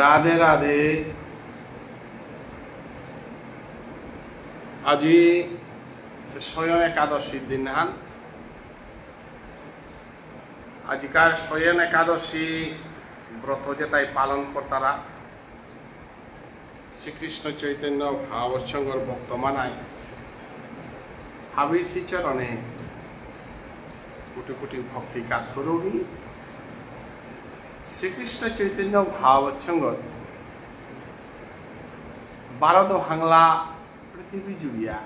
রাধে রাধে আজি স্বয়ং একাদশীর দিন হান। আজিকার স্বয়ং একাদশী ব্রত যে তাই পালন কর্তারা, শ্রীকৃষ্ণ চৈতন্য ভাবসঙ্গর বর্তমানায় হাবির শ্রীচরণে কোটি কোটি ভক্তি কাতরী শ্রীকৃষ্ণ চৈতন্য ভাবসঙ্গ বারদ হাংলা পৃথিবী জুড়িয়া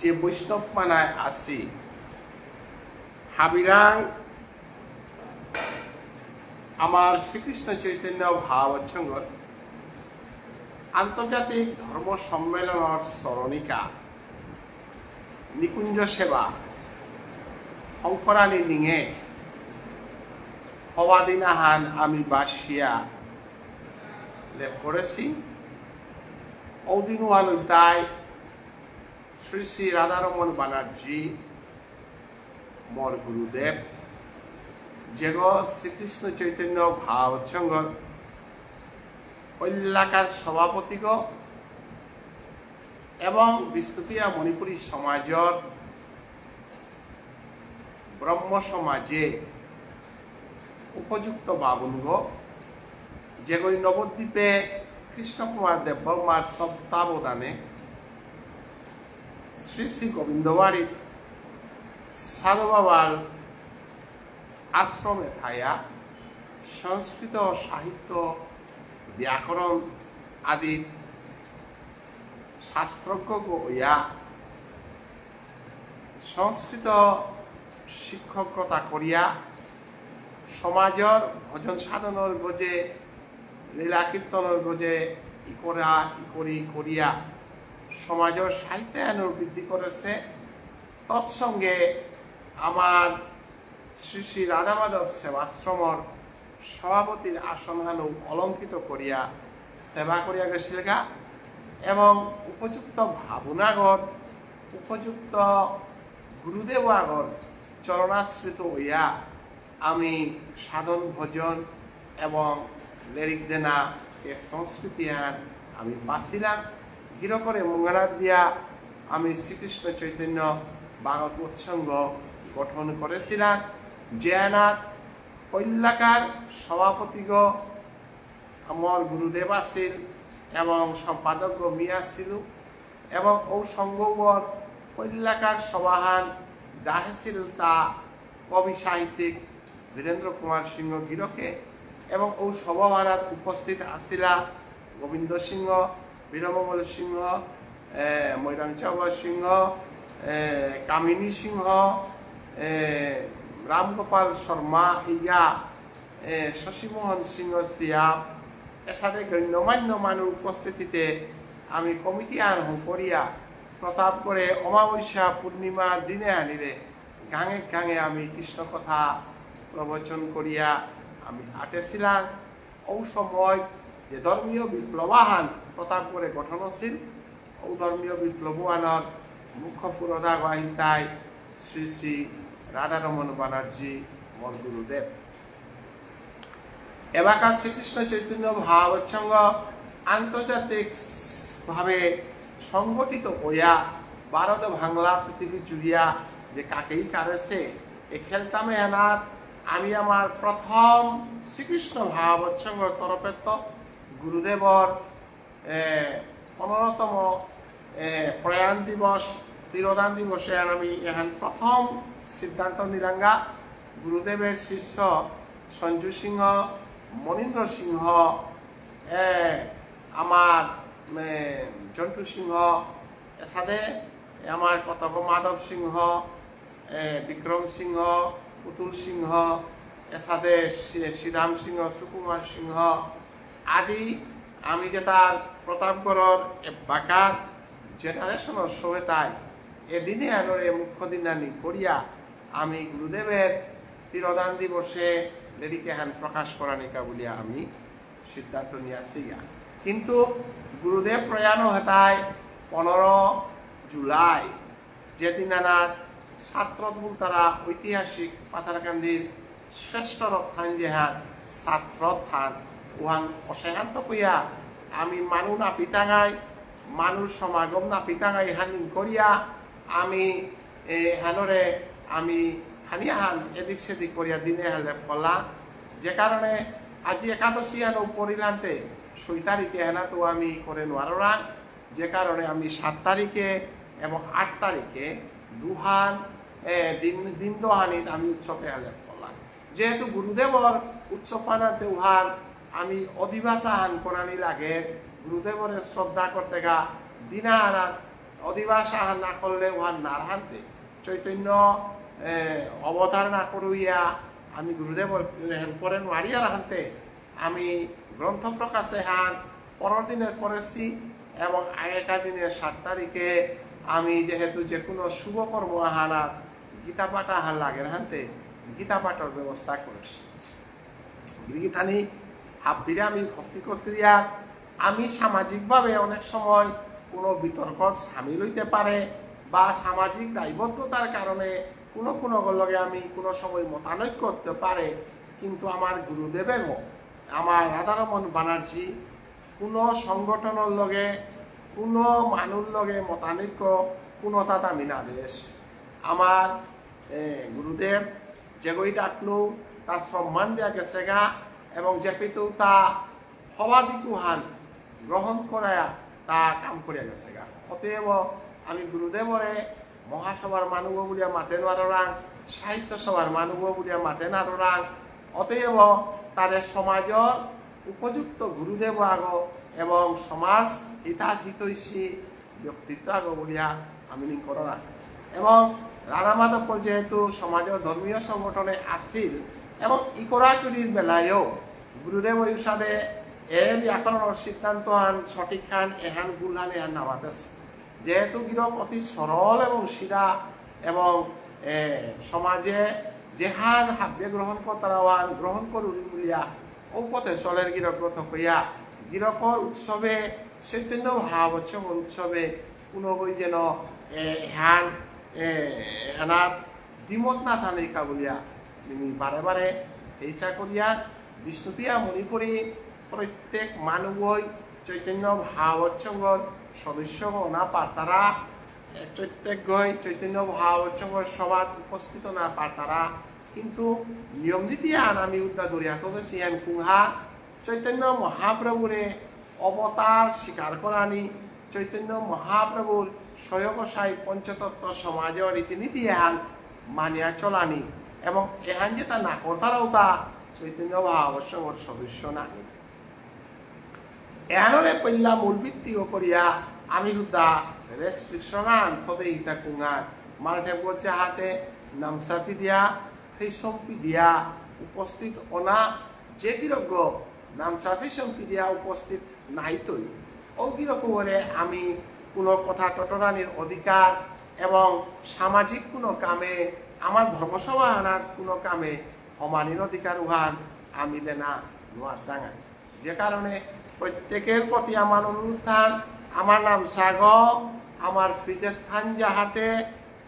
যে বৈষ্ণব মানায় আসি, হাবিরাং আমার শ্রীকৃষ্ণ চৈতন্য ভাবসঙ্গ আন্তর্জাতিক ধর্ম সম্মেলনের স্মরণিকা, নিকুঞ্জ সেবা শংকৰাণী নিঙে সবাদিনাহান আমি বাসিয়া লেপ করেছি। ঔদিনুয়াল তাই শ্রী শ্রী রাধারমন বানার্জি, মর গুরুদেব যেগ শ্রীকৃষ্ণ চৈতন্য ভাবসঙ্গ কল্যাকার সভাপতিগ এবং বিস্তুতিয়া মণিপুরী সমাজর ব্রহ্ম সমাজে উপযুক্ত বাবুনগ যেগুলি নবদ্বীপে কৃষ্ণকুমার দেববর্মার তত্ত্বাবধানে শ্রী শ্রী গোবিন্দবাড়ি সাধু বাবার আশ্রমে থায়া সংস্কৃত সাহিত্য ব্যাকরণ আদি শাস্ত্রজ্ঞ ইয়া সংস্কৃত শিক্ষকতা করিয়া সমাজৰ ভজন সাধনৰ গজে, লীলা কীর্তনের গজে ই করা, ই করি করিয়া সমাজের সাহিত্যায়নের বৃদ্ধি করেছে। তৎসঙ্গে আমার শ্রী শ্রী রাধা মাধব সেবাশ্রমর সভাপতির আসনহানু অলঙ্কিত করিয়া সেবা করিয়া গেছিল গা এবং উপযুক্ত ভাবনাগর, উপযুক্ত গুরুদেব আগর চরণাশ্রিত হইয়া আমি সাধন, ভজন এবং লেরিক দেনা এ সংস্কৃতি আন আমি বাঁচিলাম গির করে মঙ্গলার দিয়া আমি শ্রীকৃষ্ণ চৈতন্য বাগত উৎসঙ্গ গঠন করেছিলাম। জয়ানাথ কল্যাকার সভাপতিগ আমার গুরুদেব আছিল এবং সম্পাদক মিয়া ছিল এবং ও সঙ্গবর কল্যাকার সভাহান দাহেছিল তা কবি সাহিত্যিক বীরেন্দ্র কুমার সিংহ গিরকে এবং ও সভাহারাত উপস্থিত আসিলা গোবিন্দ সিংহ বীরমঙ্গল সিংহ মৈরাং চাওয়া সিংহ কামিনী সিংহ রামগোপাল শর্মা, ইয়া শশীমোহন সিংহ সিয়াম এর সাথে গণ্যমান্য মানুষ উপস্থিতিতে আমি কমিটি আরম্ভ করিয়া প্রতাপ করে অমাবস্যা পূর্ণিমার দিনে আনিলে, গাঙে গাঙে আমি কৃষ্ণ কথা প্রবচন করিয়া আমি আটেছিলাম ও সময় যে ধর্মীয় বিপ্লবাহান করে গঠন আছিল ও ধর্মীয় বিপ্লবাহানৰ মুখ্য পুরোধা বাহিতাই শ্রী শ্রী রাধারমন বানার্জি মন গুরুদেব এবাকার শ্রীকৃষ্ণ চৈতন্য ভাবচ্ছঙ্গ আন্তর্জাতিক ভাবে সংগঠিত হইয়া ভারত বাংলা পৃথিবী জুড়িয়া যে কাকেই কারেছে এ খেলতামে এনার আমি আমার প্রথম শ্রীকৃষ্ণ ভাবচ্ছঙ্গ তরফে তো গুরুদেবর পনেরোতম প্রয়াণ দিবস তিরোদান দিবসে আমি এখান প্রথম সিদ্ধান্ত নিরাঙ্গা গুরুদেবের শিষ্য সঞ্জু সিংহ, মনীন্দ্র সিংহ আমার জন্টু সিংহ এসাদে আমার কতক মাধব সিংহ বিক্রম সিংহ পুতুল সিংহ, এসাদে শ্রী- শ্রীরাম সিংহ, সুকুমার সিংহ আদি আমি যেটা প্রতাপগড়র বাকার জেনারেশনের সহায়তায় এদিনে আনরে মুখ্য দিনানি করিয়া আমি গুরুদেবের তিরদান দিবসে লেডিকে হান প্রকাশ করা নিকা বলিয়া আমি সিদ্ধান্ত নিয়ে আসি গা। কিন্তু গুরুদেব প্রয়াণ হেতায় পনেরো জুলাই, যেদিন আনার ছাত্রদুল তারা ঐতিহাসিক পাতারকান্দির শ্রেষ্ঠ রথান যেহান ছাত্র থান উহান অসহান্ত কইয়া আমি মানু না পিতাঙাই মানুষ সমাগম না পিতাঙাই হানি করিয়া আমি হানরে আমি খানিয়া হান এদিক সেদিক করিয়া দিনে হালে ফলা যে কারণে আজি একাদশী হানো পরিলান্তে ছয় তারিখে হেনা তো আমি করে নোয়ারা যে কারণে আমি সাত তারিখে এবং আট তারিখে দুহান দিন দিন দোহানিত আমি উৎসবে হালে করলাম। যেহেতু গুরুদেবর উৎসব পানাতে উহার আমি অধিবাসা হান করানি লাগে। গুরুদেবরে শ্রদ্ধা করতে গা, দিনা হানাত অধিবাসা হান না করলে উহার নার হানতে। চৈতন্য অবতার না করুইয়া আমি গুরুদেবর করে নোয়ারিয়ার হানতে, আমি গ্রন্থ প্রকাশে হান, পরের দিনে করেছি এবং আগেকার দিনে সাত তারিখে আমি যেহেতু যে কোনো শুভ কর্ম হানাত গীতা পাঠা হান লাগের হানতে গীতা পাঠের ব্যবস্থা করেছি। গিরিগিথানি আমি ভক্তি ক্রিয়া আমি সামাজিকভাবে অনেক সময় কোনো বিতর্ক সামিল হইতে পারে বা সামাজিক দায়বদ্ধতার কারণে কোনো কোনো লগে আমি কোনো সময় মতানৈক্য করতে পারে, কিন্তু আমার গুরুদেবেও, আমার রাধারমন বানার্জি কোনো সংগঠনের লগে কোনো মানুষ লগে মতানৈক্য, কোনো তাত আমি না দেশ। আমার গুরুদেব যেগই ডাকলো তার সম্মান দেওয়া গেছে গা এবং যে পেতেও তা হবাদিকুহান গ্রহণ করায়া তা কাম করিয়া গেছে গা অতএব আমি গুরুদেবরে মহাসভার মানুহ বুলিয়া মাতে নারাং সাহিত্য সভার মানুহ বুলিয়া মাতে নারাং অতএব তারে সমাজৰ উপযুক্ত গুরুদেব আগ এবং সমাজ হিতাজ হিতৈষী ব্যক্তিত্ব আগ বুলিয়া আমি করা এবং রাধা মাধবপুর যেহেতু সমাজের ধর্মীয় সংগঠনে আছিল এবং ইকরাকুলির বেলায়ও গুরুদেব ইউসাদে এ ব্যাকরণের সিদ্ধান্ত আন, সঠিক খান, এহান ভুলহান এহান নামাতেছে যেহেতু গিরক অতি সরল এবং সিধা এবং সমাজে যেহান হাব্যে গ্রহণ কর্তারাওয়ান গ্রহণ করুন বলিয়া ঔপথে চলের গিরক গ্রথ গিরকর উৎসবে, চৈতন্য উৎসবর উৎসবে কোনোবই যেন হ্যান হেনাত দ্বিমত না থানিকা বলিয়া তিনি বারে বারে এইসা করিয়া বিষ্ণুপিয়া মণিপুরী প্রত্যেক মানুষই চৈতন্য ভাবচ্ছঙ্গর সদস্য না পারতারা প্রত্যেকই চৈতন্য ভাবচ্ছঙ্গর সভাত উপস্থিত না পারতারা কিন্তু নিয়ম নীতি আন আমি উদ্যা দরিয়া তোদের সিয়ান কুহা চৈতন্য মহাপ্রভুরে অবতার স্বীকার করানি। চৈতন্য মহাপ্রভুর স্বয়গসাই পঞ্চতত্ত্ব সমাজের রীতিনীতি এহান মানিয়া চলানি এবং এহান যে তা না করতারাও তা চৈতন্য ভাবসঙ্গর সদস্য না এহানরে পল্লা মূল ভিত্তি করিয়া আমি হুদা রেস্ট্রিকশন আন থবে হিতা কুঙার। মালঠে গজ্জা হাতে নামসাপি দিয়া ফেসম্পি দিয়া উপস্থিত অনা যে কিরজ্ঞ নামসা ফেসম্পি দিয়া উপস্থিত নাইতই। অকিরকমরে আমি কোনো কথা টটরানির অধিকার এবং সামাজিক কোনো কামে আমার ধর্মসভা আনার কোনো কামে সমানীর অধিকার উহান আমি দেনা নোয়ার ডাঙাই। যে কারণে প্রত্যেকের প্রতি আমার অনুরোধ থান আমার নাম সাগ আমার ফিজের থান যাহাতে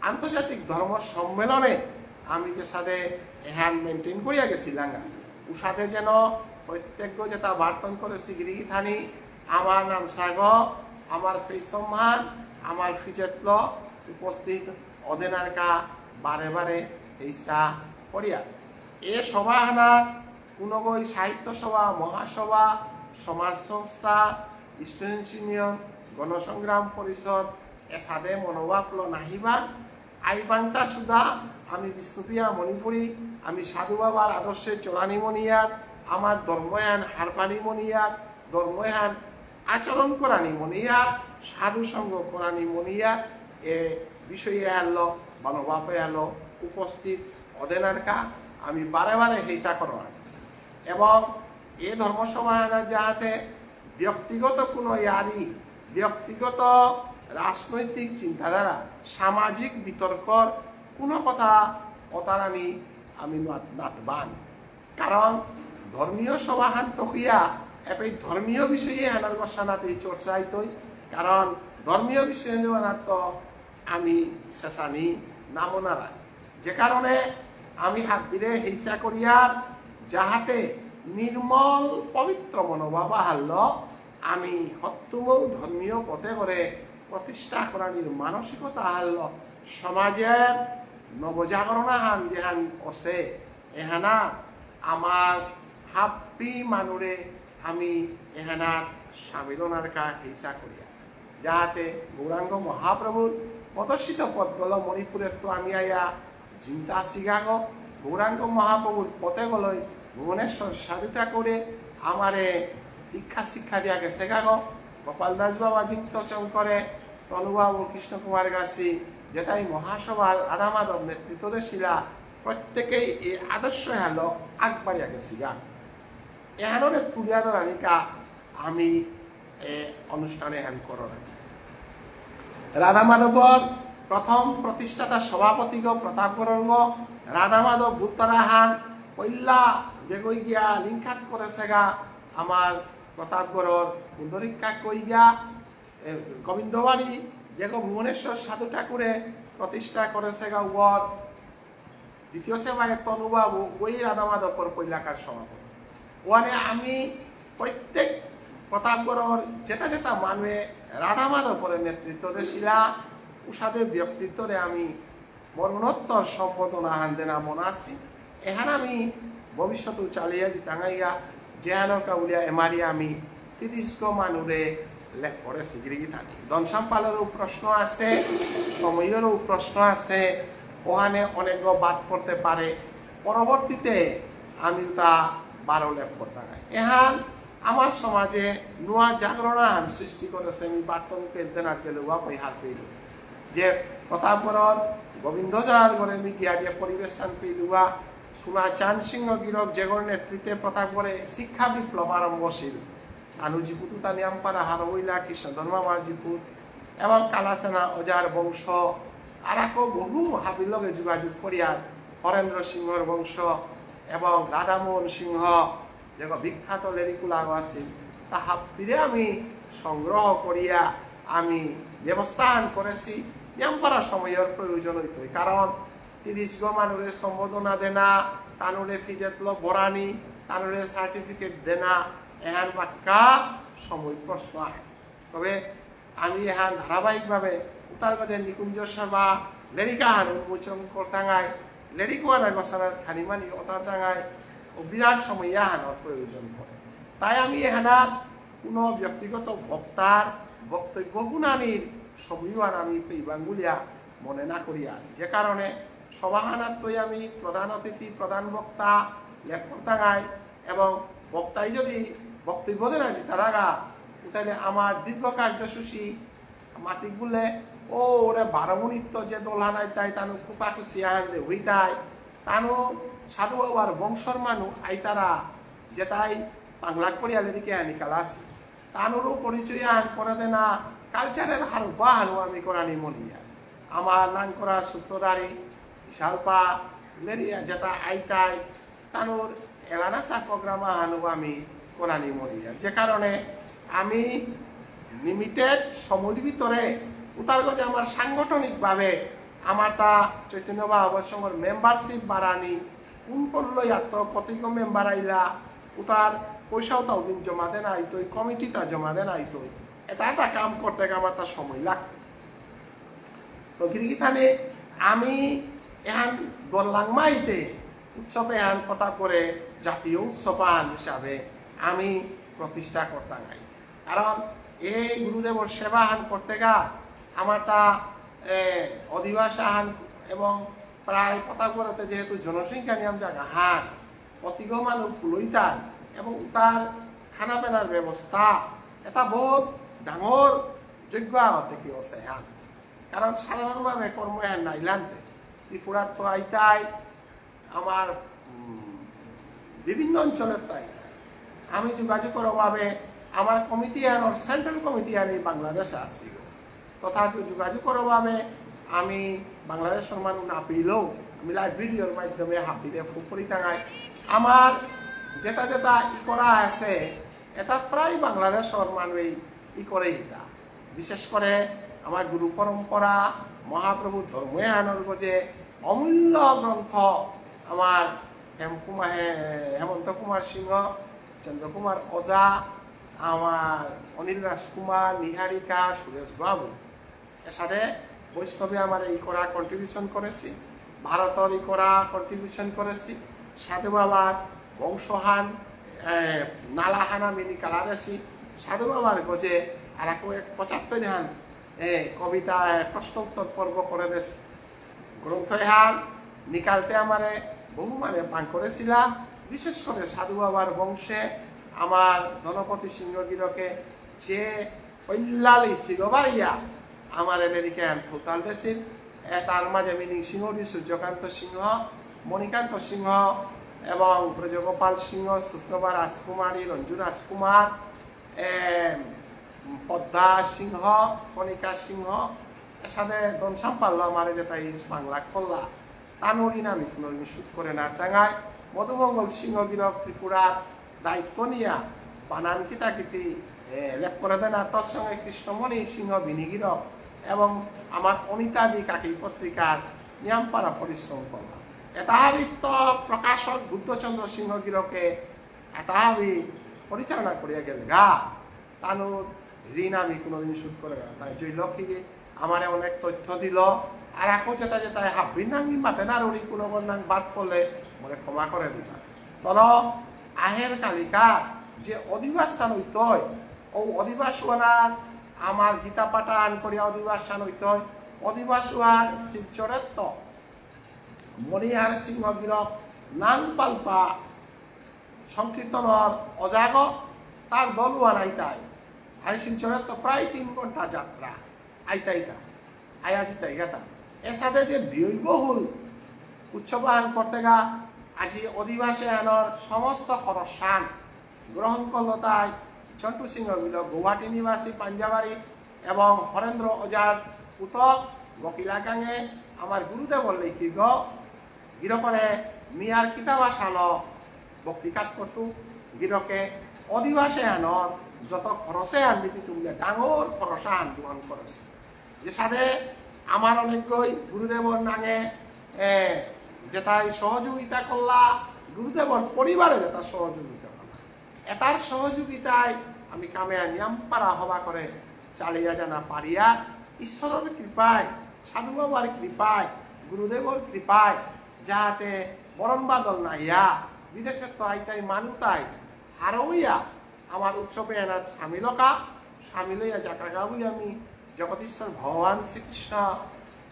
আন্তর্জাতিক ধর্ম সম্মেলনে আমি যে সাথে হ্যান্ড মেনটেন করিয়া গেছি লাঙ্গা সাথে যেন প্রত্যেক যেটা বার্তন করেছি গিরিগি থানি আমার নাম সাগ আমার ফেসম্মান আমার ফিজেতল উপস্থিত অদেনারকা বারে বারে এইসা করিয়া। এ সভাহানাত কোনো বই সাহিত্য সভা, মহাসভা, সমাজ সংস্থা স্টুডেন্টস ইউনিয়ন, গণসংগ্রাম পরিষদ এসাদে মনোভাব ল নাহিবা আইবান্তা সুদা, আমি বিষ্ণুপ্রিয়া মণিপুরী আমি সাধু বাবার আদর্শে চলানি মনিয়াত আমার ধর্ময়ান হারপানি মনিয়াত, ধর্ময়ান আচরণ করানি মনিয়াত সাধু সঙ্গ করানি মনিয়াত, এ বিষয়ে আনলো মনোভাবে আনলো উপস্থিত অদেনারকা, আমি বারে বারে হিংসা করা এবং এ ধর্ম ধর্মসভায়না যাহাতে ব্যক্তিগত কোনো ইয়ারি, ব্যক্তিগত রাজনৈতিক চিন্তাধারা, সামাজিক বিতর্কর কোনো কথা অতারানি আমি নাতবান। কারণ ধর্মীয় সভাহান হইয়া এপে ধর্মীয় বিষয়ে আনার গসানাতে চর্চাই তৈ কারণ ধর্মীয় বিষয়ে তো আমি শেষানি নামনারা যে কারণে আমি দিলে হিংসা করিয়ার যাহাতে নির্মল পবিত্র মনোভাব হারল আমি সত্যম ধর্মীয় পথে করে প্রতিষ্ঠা করার মানসিকতা হারল সমাজের নবজাগরণ হান যেহান আছে এহানা আমার হাপ্পি মানুরে আমি এহানা সামিলনার কা হিসা করিয়া যাহাতে গৌরাঙ্গ মহাপ্রভুর প্রদর্শিত পথগুলো মণিপুরের তো আমি আয়া চিন্তা শিখাগ গৌরাঙ্গ মহাপ্রভুর পথে গলই ভুবনেশ্বর সাধুতা করে আমারে দীক্ষা শিক্ষা দিয়া গেছে গাগ গোপাল দাস বাবা চিন্তচন করে তনুবাবু কৃষ্ণ কুমার গাছি যেটাই মহাসভার রাধা মাধব নেতৃত্ব দেশিলা প্রত্যেকেই এই আদর্শ হলো আগবাড়িয়া গেছি গা এহানোরে তুলিয়া ধরানিকা আমি, এ, অনুষ্ঠানে হ্যান করো রাধা মাধবর প্রথম প্রতিষ্ঠাতা সভাপতিগ প্রতাপ গরঙ্গ রাধা মাধব ভূতরাহান পৈল্লা যে কই গিয়া লিঙ্কাত করেছে গা, আমার প্রতাপগড়র পুণ্ডরিকা কই গিয়া গোবিন্দবাড়ি যে ভুবনেশ্বর সাধু ঠাকুরে প্রতিষ্ঠা করেছে গা ওর দ্বিতীয় সেবায় তনুবাবু ওই রাধা মাধবর পৈলাকার সভাপতি। ওখানে আমি প্রত্যেক প্রতাপগড়র যেটা যেটা মানুষে রাধা মাধবরের নেতৃত্ব দিছিলা উষাদের ব্যক্তিত্বরে আমি মরণোত্তর সম্বোধনা হান দেনা মনে আছি এখানে আমি ভবিষ্যৎ চালিয়ে জিতাঙ্গাইয়া জেহানকা উলিয়া এমারি আমি তিরিশ মানুরে লেখ করে সিগিরিগি থাকি দনসাম্পালেরও প্রশ্ন আছে, সময়েরও প্রশ্ন আছে, ওখানে অনেক বাদ করতে পারে। পরবর্তীতে আমি তা বারো লেখ হয় এহান আমার সমাজে নোয়া জাগরণান সৃষ্টি করেছে, আমি গেলুয়া কই হাত পেল যে প্রতাপগড়র গোবিন্দজার গড়ে মি গিয়া দিয়ে পরিবেশ শান্তি লুয়া সুমা চাঁদ সিংহ গিরক যেগর নেতৃত্বে প্রতাপগড়ে শিক্ষা বিপ্লব আরম্ভশীল আনুজিপুতু তানিয়ামপাড়া হারবইলা কৃষ্ণ ধর্মাবার জিপুত এবং কালাসেনা অজার বংশ আর আকৌ বহু হাবির লগে যোগাযোগ করিয়ার হরেন্দ্র সিংহর বংশ এবং রাধামোহন সিংহ যে বিখ্যাত লেরিকুলাগ আছিল তা হাবিরে আমি সংগ্রহ করিয়া আমি ব্যবস্থান করেছি। ইয়াম্পারা সময়ের প্রয়োজন হইত কারণ তিরিশ গো মানুষের সম্বোধনা দেনা, তানুরে ফিজেতল বরানি, তানুরে সার্টিফিকেট দেনা এহান বাক্কা সময় প্রশ্ন আহে। তবে আমি এহান ধারাবাহিকভাবে উত্তরগঞ্জের নিকুঞ্জ সেবা লেরিকাহান উন্মোচন করতাঙায় লেরিকুয়ানায় মশালার খানিমানি অতার দাঙায় ও বিরাট সময় এহানোর প্রয়োজন পড়ে। তাই আমি এহানা কোনো ব্যক্তিগত বক্তার বক্তব্য গুণানির সমীবার আমি পেইবাঙ্গুলিয়া মনে না করিয়া যে কারণে সভাহানাত্মই আমি প্রধান অতিথি প্রধান বক্তা লেখকর্তাগায় এবং বক্তাই যদি বক্তব্য দেন আছে তারা গা তাহলে আমার দীর্ঘ কার্যসূচী মাটিক বলে ও, ওরে বারো মিনিট যে দোলহা নাই তাই তানু খুপা খুশি আনলে হইতাই তানু সাধু বাবার বংশর মানু আইতারা যে তাই বাংলা করিয়ালে দিকে আনি কালাসি। তানুরও পরিচয় আন করে দেনা কালচারের হার বাহানু আমি করানি মলিয়া আমার নাম করা সূত্রধারী বিশালপা লেরিয়া যেটা আইতাই তানুর এলানাসা প্রোগ্রাম হানু আমি করানি মলিয়া যে কারণে আমি লিমিটেড সময়ের ভিতরে উত্তরগঞ্জে আমার সাংগঠনিকভাবে আমার তা চৈতন্য বাবার সঙ্গে মেম্বারশিপ বাড়ানি কোন করল এত কতক মেম্বার আইলা, উতার পয়সাও তাও দিন জমা দেন আইতো কমিটিটা জমা দেন আইতো এটা একটা কাম করতে আমার তার সময় লাগতো তো গিরিগিথানে আমি এহান দোল্লাংমাইতে উৎসব এহান কথা করে জাতীয় উৎসবান হিসাবে আমি প্রতিষ্ঠা করতাম কারণ এই গুরুদেবর সেবা হান করতে গা আমার তা এ, হান এবং প্রায় করতে যেহেতু জনসংখ্যা নিয়ম জায়গা হান অতিগ মানুষ লইতার এবং তার খানা পেনার ব্যবস্থা এটা বহুত ডাঙর যোগ্য দেখি আছে হান। কারণ সাধারণভাবে কর্ম হ্যাঁ নাইলান্তে ত্রিপুরার তো আইতাই আমার বিভিন্ন অঞ্চলের তো আইতাই। আমি যোগাযোগের অভাবে আমার কমিটি আনোর সেন্ট্রাল কমিটি আর এই বাংলাদেশে আসছিল তথাপি যোগাযোগের অভাবে আমি। বাংলাদেশের মানুষ না পেলেও আমি লাইভ ভিডিওর মাধ্যমে হাবিরে ফুকরি টাঙাই আমার যেটা যেটা ই করা আছে, এটা প্রায় বাংলাদেশের মানুষই ই করে এটা। বিশেষ করে আমার গুরু পরম্পরা, মহাপ্রভু ধর্মে আনন্দ যে অমূল্য গ্রন্থ আমার হেম কুমার হেমন্ত কুমার সিংহ চন্দ্রকুমার ওজা আমার অনিল রাজকুমার, নিহারিকা, সুরেশ বাবু। এর সাথে বৈষ্ণবে আমার এই করা কন্ট্রিবিউশন করেছি ভারতের এই করা কন্ট্রিবিউশন করেছি সাধু বাবার বংশহান নালাহানা মিনি কালারেসি সাধু বাবার গজে আর এক পঁচাত্তর হান কবিতা এ, প্রশ্ন উত্তর পর্ব করে দেছি গ্রন্থহান নিকালতে আমারে বহু মানে পান করেছিলাম বিশেষ করে সাধু বাবার বংশে আমার ধনপতি সিংহগিরকে যে কল্যাণী শিরবাইয়া আমার আমেরিকান ফুতাল এ তার মাঝে মিনি সিংহদি সূর্যকান্ত সিংহ, মণিকান্ত সিংহ, এবং ব্রজগোপাল সিংহ, শুক্রবা রাজকুমারী, রঞ্জু রাজকুমার পদ্মা সিংহ, কণিকা সিংহ সাথে দনসাম পাল্লা মারে যেটা ইস বাংলা খোল্লা তানোরি নামে কোনো শুট করে না টাঙ্গায় মধুমঙ্গল সিংহ গিরক ত্রিপুরার দায়িত্ব নিয়া, বানান কিতাকিতি লেখ করে দেন। আর তোর সঙ্গে কৃষ্ণমণি সিংহ বিনিগিরক এবং আমার অনিতাদি কাকি পত্রিকার নিয়ামপাড়া পরিশ্রম করলাম। এতাহাবিত্ত প্রকাশক বুদ্ধচন্দ্র সিংহ গিরকে এতাহাবি পরিচালনা করিয়া গেল। গা তানুর ঋণ আমি কোনোদিন শুট করে না তাই জয় লক্ষ্মী আমারে অনেক তথ্য দিল। আর এখন যেটা যেটা হাব্বির নাঙ্গি মাতে না রুড়ি কোনো নাং বাদ করলে মনে ক্ষমা করে দিবা তল আহের কালিকা যে অধিবাস অধিবাসান হইতই ও অধিবাসুয়ার আমার গীতা পাঠা আন করিয়া অধিবাসান হইতই অধিবাসুয়ার শিবচরেত্ত মণিহার সিংহ গিরক নাং পাল্পা সংকীর্তনের অজাগ, তার দলুয়ান আইতাই। আই শিলচরের তো প্রায় তিন ঘণ্টা যাত্রা। আইতা আইতা আই আজি তাই গাতা। এর যে ব্যয়বহুল উৎসবায়ন করতে গা, আজি অধিবাসী আইনৰ সমস্ত খরচান গ্রহণ করল তাই চন্টু সিংহ মিল গুয়াহাটি নিবাসী পাঞ্জাবাড়ি এবং হরেন্দ্র ওজার পুতক বকিলাকাঙে আমার গুরুদেবর লেখি গিরকরে মিয়ার কিতাবা সালো বক্তিকাত করতো। গিরকে অধিবাসে আনর যত খরচে আনবি তুমি ডাঙর খরচা আন্দোলন করেছে যে সাথে আমার অনেকই গুরুদেবর নাঙে যেটাই সহযোগিতা করলা গুরুদেবর পরিবারে যেটা সহযোগিতা এটার সহযোগিতায় আমি কামে নিয়ম পারা হবা করে চালিয়া জানা পারিয়া, ঈশ্বরের কৃপায়, সাধু বাবার কৃপায়, গুরুদেবর কৃপায়, যাহাতে বরণ বাদল নাইয়া বিদেশের তো আইতাই মানুতাই হারইয়া আমার উৎসবে এনার সামিলকা সামিল হইয়া জাকাগা বলি আমি জগদীশ্বর ভগবান শ্রীকৃষ্ণ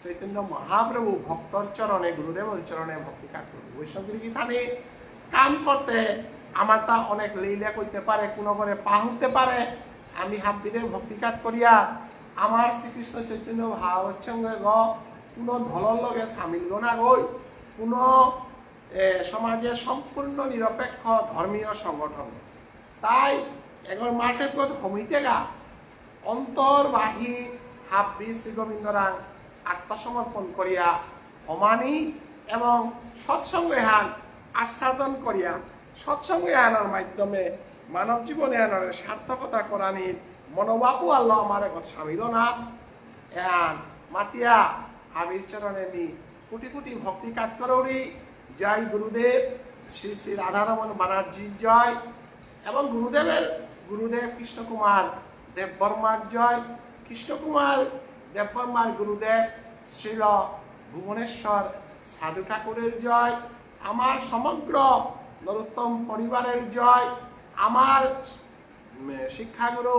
চৈতন্য মহাপ্রভু ভক্তর চরণে, গুরুদেবর চরণে ভক্তিকার করব বৈষ্ণবীর গীতানে কাম করতে আমার তা অনেক লীলা করতে পারে কোনো করে পাহুতে পারে। আমি হাব্বিদের ভক্তিকাত করিয়া আমার শ্রীকৃষ্ণ চৈতন্য ভাবসঙ্গে গ কোনো ধলর লগে সামিল গনা গই কোনো এ, সমাজে সম্পূর্ণ নিরপেক্ষ ধর্মীয় সংগঠন। তাই এগর মাঠে গত সমিতে গা অন্তর্বাহী হাব্বি শ্রী গোবিন্দরাং আত্মসমর্পণ করিয়া সমানি এবং সৎসঙ্গে হান আস্বাদন করিয়া সৎসঙ্গে আনার মাধ্যমে মানব জীবনে আনার সার্থকতা করানির মনোবাপু আল্লাহ আমার এখন সামিল না। এহান মাতিয়া হাবির চরণে নি কোটি কোটি ভক্তি কাজ করৌরি জয় গুরুদেব, শ্রী শ্রী রাধারমন বানার্জি জয়। এবং গুরুদেবের, গুরুদেব কৃষ্ণকুমার দেব বর্মার জয়। কৃষ্ণকুমার দেব বর্মার গুরুদেব শ্রীল ভুবনেশ্বর সাধু ঠাকুরের জয়। আমার সমগ্র নরোত্তম পরিবারের জয়। আমার শিক্ষাগুরু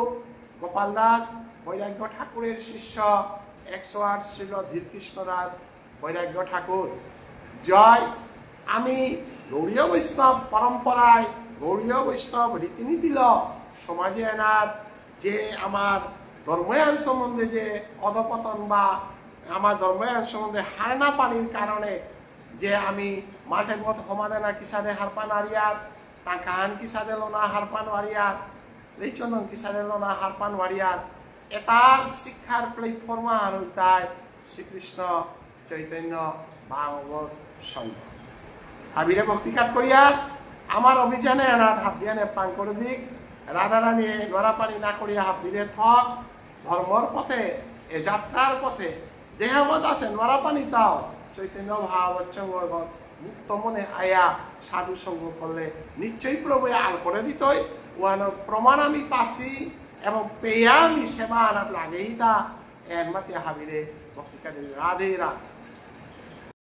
গোপাল দাস, বৈরাগ্য ঠাকুরের শিষ্য একশো আট শ্রীল ধীরকৃষ্ণ দাস, বৈরাগ্য ঠাকুর। জয়। আমি গৌরীয় বৈষ্ণব পরম্পরায় গৌরীয় বৈষ্ণব রীতিনীতি ল, সমাজে এনার যে আমার ধর্মায়ন সম্বন্ধে যে অধপতন বা আমার ধর্মায়ন সম্বন্ধে হারনা পানির কারণে যে আমি মত সমাদে না কিসাদে হারপান আরিয়ার টাকাহান কিসাদে লোনা হারপান আরিয়ার রেচন্দন কিসাদে লোনা হারপান আরিয়ার। এটার শিক্ষার প্ল্যাটফর্ম আর তাই শ্রীকৃষ্ণ চৈতন্য ভাগবত সংঘ। হাবিরে ভক্তিকাত করিয়া আমার অভিযানে এনার হাবিয়ানে পান করে দিক। রাধারানী গড়া পানি না করিয়া হাবিরে থক। ধর্মর পথে, এ যাত্রার পথে দেহমত আছে নরা পানি তাও চৈতন্য ভাবচ্ছঙ্গ মুক্ত মনে আয়া সাধু সঙ্গ করলে নিশ্চয়ই প্রভু আল করে দিতই ওয়ান প্রমাণ আমি পাচ্ছি এবং পেয়া আমি সেবা আনার লাগেই তা এর মাতে হাবিরে রাধে রাধে।